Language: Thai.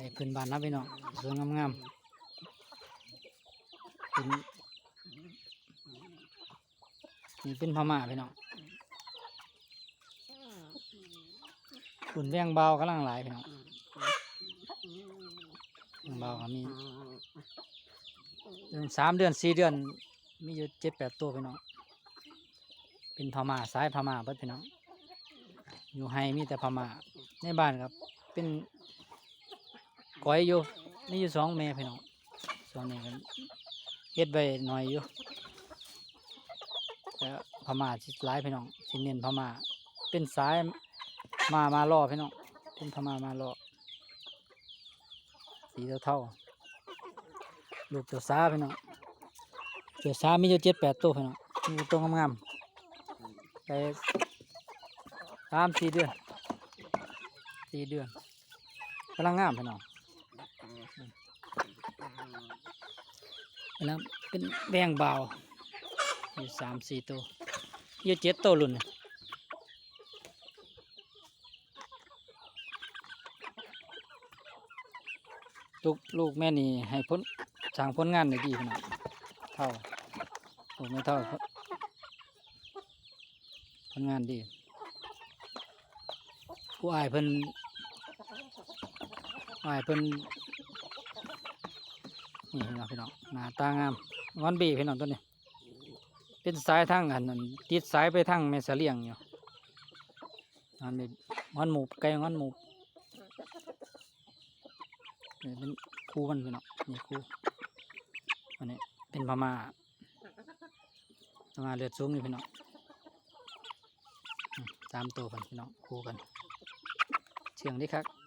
ก่พื้นบ้านนะพี่น้องสวยงามๆเป็นนี่เป็นพม่าพี่น้องขุนแวงเบากำลังหลายพี่น้องเบาก็มีเดือนสามเดือนสี่เดือนมีอยู่เจ็ดแปดตัวพี่น้องเป็นพม่าสายพม่าเบิดพี่น้องอยู่ให้มีแต่พม่าในบ้านครับ เป็น ก้อยอยู่มีอยู่สองแม่พี่น้องส่วนนี้กันเฮ็ดไว้หน่อยอยู่แต่พม่าสิหลายพี่น้องสิเน้นพม่าเป็นสายมามาล่อพี่น้องเป็นพม่ามาล่อสีเท่าๆลูกเจ้าสาพี่น้องเจ้าสามีอยู่เจ็ดแปดตัวพี่น้องมีตัวงามๆไปสามสี่เดือนสี่เดือนกำลังงามพี่น้อง แล้วเป็นแบงเบาอยู่สามสี่ตัวอยู่เจ็ดตัวรุ่นนะลูกลูกแม่นี่ให้พ้นสร้างผลงานได้ดีพี่น้องเท่าลูกไม่เท่าผลงานดีผู้อายเพิ่นผู้อายเพิ่น นี่พี่น้องพี่น้องหน้าตางามงอนบีพี่น้องตัวนี้ เป็นสายทางอันนั้นติดสายไปทางแม่เสลียงอยู่งอนบีงอนหมูไก่งอนหมูนี่เป็นคู่มันพี่น้องนี่คู่อันนี้เป็นพม่าพม่าเลือดสูงนี่พี่น้องตามตัวกันพี่น้องคู่กันเชียงดีครับ